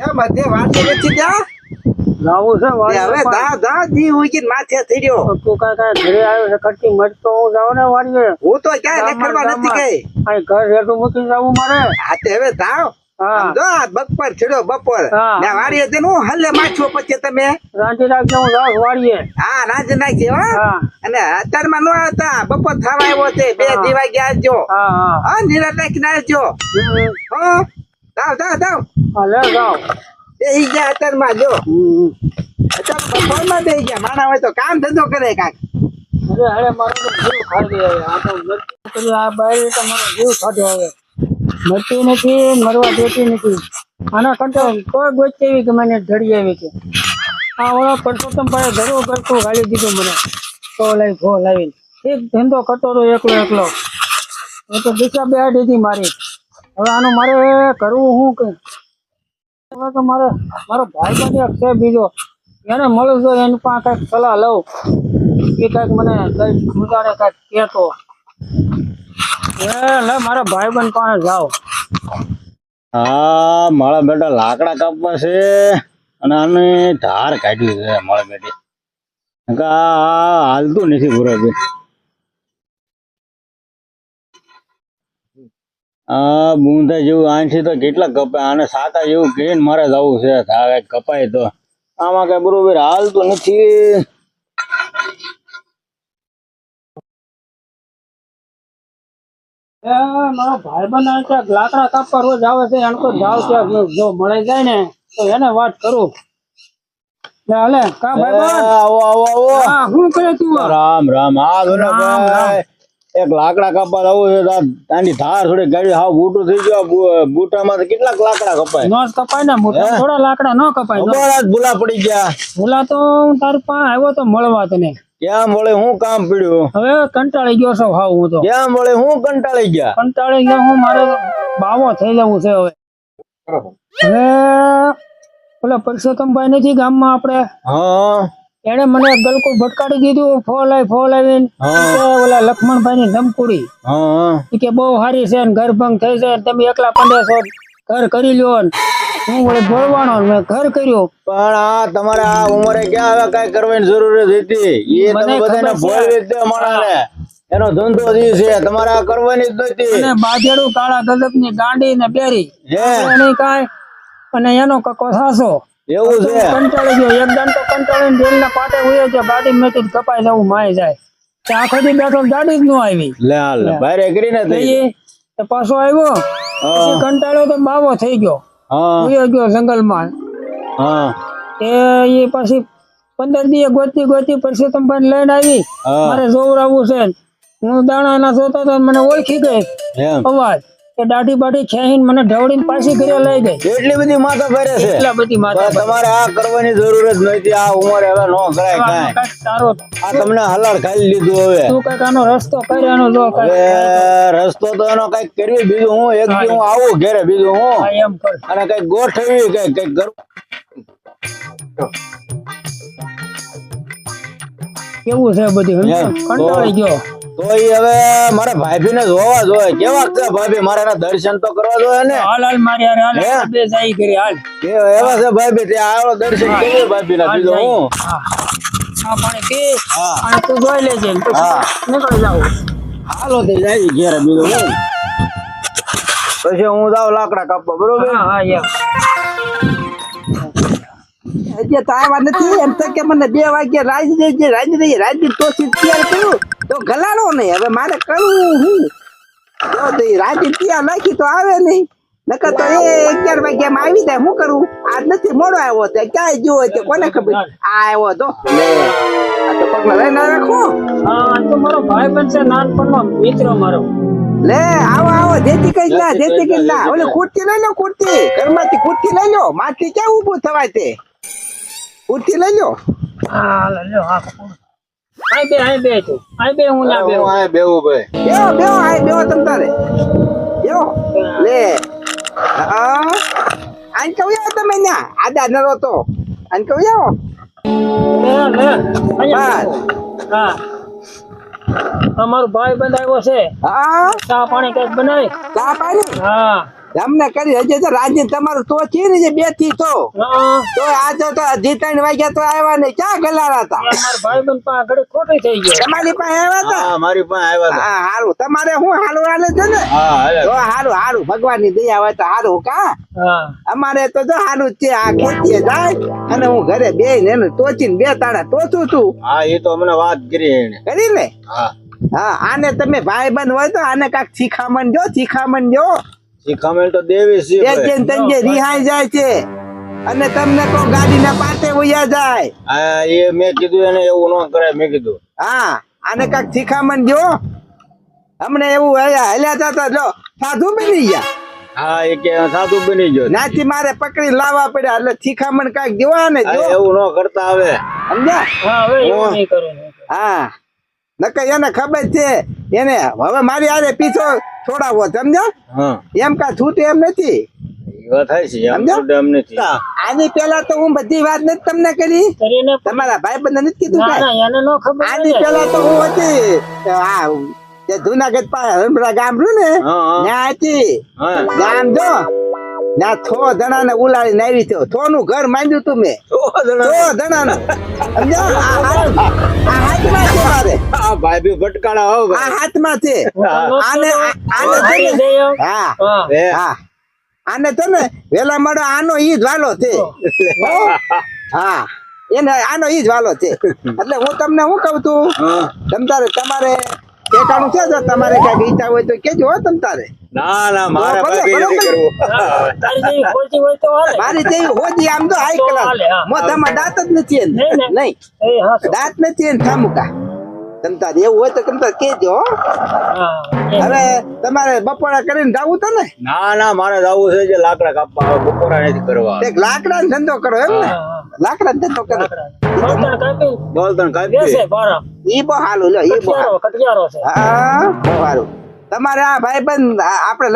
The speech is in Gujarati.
એ બધે વાત નથી ત્યાં લાવું છે એ હવે પણ. ધા ધા જી માથે થઈ ગયો. ઘરે આવ્યો છે મરતો હું જાઉં ને વાડીએ? હું તો ક્યાંય ગામમાં- નથી કઈ ઘર હેઠું મૂકીને જવું મારે? હા તે હવે જાઓ. હા. જો બપોર છેડો બપોર. ને વાડીએ જઈને હું હલ્લે માછો પછી તમે. રાંધી રાખજો હું વાડીએ. હા રાજ નાખી હો. અને અત્યારમાં નો આવતા બપોર થવા આવ્યો છે બે. દીવા ગયા જો. હા હા. હા નીરા નાખીને હમ. હા. જાવ જાવ જાવ હા લે એ ગયા અત્યારમાં જો. હમ. અત્યારે બપોરમાં બેસી ગયા. માણા હોય તો કામ ધંધો કરે કાંઈક. અરે અરે મારો જીવ ખાઈ હવે. આ તો મરતું આ બાઈ તો મારો જીવ ખાધો હવે. મરતી નથી મરવા દેતી નથી. આના કરતા કોઈ ગોચ એવી કે મને ધડી આવી કે. આ ઓળો પરસોત્તમ ભાઈ ઘરો કરતું ગાલી દીધું મને. તો લાવી ભો લાવીને. એક ધંધો કરતો હતો એકલો એકલો. એ તો દિશા બેહાડી હતી મારી. હવે આનું મારે કરવું શું કઈ? હવે તો મારે, મારો ભાઈ પણ છે બીજો. એને મળું તો એની પાસે કંઈક સલાહ લઉં. એ કંઈક મને કઈ ગુજારે કંઈક કહેતો. એ, લે મારા ભાઈબંધ પાસે જાઓ. હા, મારા બેટા લાકડા કાપવા છે અને આને ધાર કાઢવી છે, મારા બેટી. હાલતું નથી બરોબર આ બુંદા જેવું આંથી તો કેટલા કપાય આને સાતા જેવું કહીને મારે જવું છે કપાય તો. આમાં કઈ બરોબર હાલતું નથી. મારો ભાઈબંધ ક્યાંક લાકડા કાપવા રોજ આવે છે એને તો જાવ ક્યાંક જો મળી જાય ને તો એને વાત કરું. હાલે કા ભાઈબંધ? આવો આવો આવો. હા કરે તું? રામ રામ આ ભાઈ એક લાકડા કાપવા આવું છે તો ધાર થોડી ગાડી હાવ બૂટું થઈ ગયો. બૂટામાં કેટલાક લાકડા કપાય? નો કપાય ને મોટા થોડા લાકડા ન કપાય. બરાબર ભૂલા પડી ગયા. ભૂલા તો હું તાર પાસે આવ્યો તો મળવા તને. ક્યાં મળે હું કામ પડ્યું? હવે કંટાળી ગયો છો હાવ હું તો. ક્યાં મળે હું કંટાળી ગયા? કંટાળી ગયા હું મારે બાવો થઈ જવું છે હવે. હવે પેલા પરસોત્તમભાઈ નથી ગામમાં આપણે? હા. એને મને ગલકો ભટકાડી દીધું ફોલ આવી ફોલ આવીને ઓલા લક્ષ્મણભાઈ ની ધમકુડી કે બહુ સારી છે ને ઘર ભંગ થઈ છે તમે એકલા પંદર ઘર કરી લ્યો હું વળી બોલવાનો મેં ઘર કર્યું. પણ આ તમારે આ ઉંમરે ક્યાં હવે કઈ કરવાની જરૂર જ હતી? એ તમે બધાને બોલવી છે. દે માણાને એનો ધંધો જ છે. તમારે આ કરવાની જ નથી. અને બાજેડું કાળા ગજબની ગાંડી ને બેરી હે. એની કાંઈ. અને એનો કકો સાસો એવું છે? કંટાળી ગયો. એકદમ તો કંટાળીને ડેલ ના પાટે ઉયો છે ગાડી મેથી કપાઈ જવું માય જાય. તે આખો દી બેઠો ગાડી જ ન આવી. લે હાલ બારે કરીને તો થઈ તો પાછો આવ્યો. પછી કંટાળો તો બાવો થઈ ગયો. હા. ઉયો ગયો જંગલમાં. હા. એ એ પછી પંદર દી ગોતી ગોતી પછી તમે લઈને આવી. મારે જોવરાવું છે હું દાણા ના જોતો તો મને ઓળખી ગઈ અવાજ. કે દાઢી બાઢી ખેંચીને મને ઢવડીને પાછી ઘરે લઈ ગઈ. એટલી બધી માથા ફેરે છે. એટલા બધી માતા તમારે આ કરવાની જરૂર જ નથી આ ઉંમરે હવે નો કરાય કાંઈ. તારો આ તમને હલાર ખાઈ લીધું હવે. તું કંઈક આનો રસ્તો કર્યાનો જો કઈ રસ્તો તો એનો કંઈક કરવી બીજું હું એક દી હું આવું ઘરે બીજું હું. એમ કર. અને કંઈક ગોઠવી કંઈક કંઈક કરું. કેવું છે બધું કંટાળી ગયો. તો હવે મારા ભાભી ને જોવા જોઈએ. કેવા છે ભાભી મારે એના દર્શન તો કરવા જોઈએ ને. હાલ હાલ મારી હારે હાલ બે જાય કરી હાલ. કે એવા છે ભાભી આવો દર્શન કરીએ ભાભી ના હાલ હું. તું જોઈ લેજે. નીકળી જાવ હાલો તે જાય ઘેરે બીજું હું. પછી હું જાઉં લાકડા કાપવા બરોબર? હા એમ હજી નથી એમ તો કે મને બે વાગ્યે રાજી દેજે રાજી દેજે રાજી તો સિત્યાર કર્યું તો ગલાડો નહીં હવે મારે કરવું હું? જો તો ઈ રાજી નાખી તો આવે નહીં. નકર તો એ અગિયાર વાગ્યામાં આવી જાય શું કરું? આજ નથી મોડો આવ્યો તે ક્યાંય ગયો તે કોને ખબર? આ આવ્યો તો લે આ તો પગમાં લઈને રાખો. હા આ તો મારો ભાઈ બનશે નાનપણનો મિત્ર મારો. લે આવો આવો જેતી કઈ ના જેતી કઈ ના. ઓલે ખુરતી લઈ લો ખુરતી ઘરમાંથી ખુરતી લઈ લો માથી ક્યાં ઊભું થવાય તે? ખુરતી લઈ લો. હા લઈ લ્યો હા આય બે આય બે તું. આય બે હું ના બે હું આય બેવું ભાઈ. બેહો બેહો આય બેહો તમ તારે. બેહો. લે. આ આન કહું આવો તમે ના આદા નરો તો. આન કહું આવો લે લે અહીંયા હા. અમારો ભાઈ બંધ આવ્યો છે. હા. ચા પાણી કંઈક બનાય. ચા પાણી? હા. અમને કરી હજી તો રાજી તમારું તો છે ને જે બેથી તો તો આજે તો ત્રણ વાગ્યા તો આવ્યા ને ક્યાં ગલારા હતા? મારા ભાઈ બંધ પાસે ઘડી ખોટી થઈ ગઈ તમારી પાસે આવ્યા હતા? મારી પાસે આવ્યા હતા. હા હારું. તમારે હું હારું હાલે છે ને? હા હાલે તો હારું હારું. ભગવાનની દયા હોય તો હારું કા? અમારે તો જો હારું છે. આ ખેતી જાય અને હું ઘરે બે ને એને ટોચીને બે તાળા ટોચું છું. હા એ તો અમને વાત કરી એને કરી ને? હા. હા આને તમે ભાઈ બંધ હોય તો આને કાક શીખામણ જો શીખામણ જો શિખામણ તો દેવી છે બે ભાઈ. તંજે રિહાઈ જાય છે. અને તમને તો ગાડીના પાટે ઉયા જાય. હા એ મેં કીધું એને એવું ન કરાય મેં કીધું. હા આને કાક શીખામણ જો હમણે એવું હલ્યા હલ્યા જતા જો સાધુ બની ગયા. હા એ કે સાધુ બની ગયો. નાથી મારે પકડી લાવવા પડ્યા એટલે શીખામણ કાંઈક દેવા ને જો એવું ન કરતા હવે. સમજ્યા? હા હવે એવું નહીં કરું. હા. નકર એને ખબર છે એને હવે મારી આરે પીછો છોડાવો સમજો એમ કા છૂટે એમ નથી. આની પેલા તો હું બધી વાત નથી તમને કરી. તમારા ભાઈ બંધ નથી કીધું ના કાંઈ? ના એને નો ખબર આની પેલા તો હું હતી આ તે જુનાગઢ પાસે ગામ રહ્યું ને ત્યાં હતી. ગામ જો ના થો જણા ને ઉલાડીને આવી થયો. થો નું ઘર માંડ્યું તું મેં. થો નું? ભાઈ બી ભટકાણા હો આ હાથમાં છે આને આને છે. હા. હા. આને છે ને વેલા મળો આનો ઈ જ વાલો છે. હા. એને આનો ઈ જ વાલો છે. એટલે હું તમને શું કહું છું? તમતારે તમ તારે તમારે ઠેકાણું છે જો તમારે કઈ ઈચ્છા હોય તો કેજો હો તમ તારે. ના ના મારે કરવું. મારી જેવી હોજી આમ તો હાઈ ક્લાસ મોઢામાં દાંત જ નથી. નહીં. દાંત નથી એને ઠામુકા તમ એવું હોય તો તમતા કેજો. હવે તમારે બપોરા કરીને જવું તો ને ના ના મારે જવું છે જે લાકડા કાપવા બપોરા નથી કરવા એક લાકડા ધંધો કરો એમ ને. લાકડા ધંધો કરો. બળતણ કાપી બોલતણ કાપી બારા ઈ બહુ હાલું ઈ બહુ કટિયારો કટિયારો છે. હા તમારે આ ભાઈ બંધ આપણે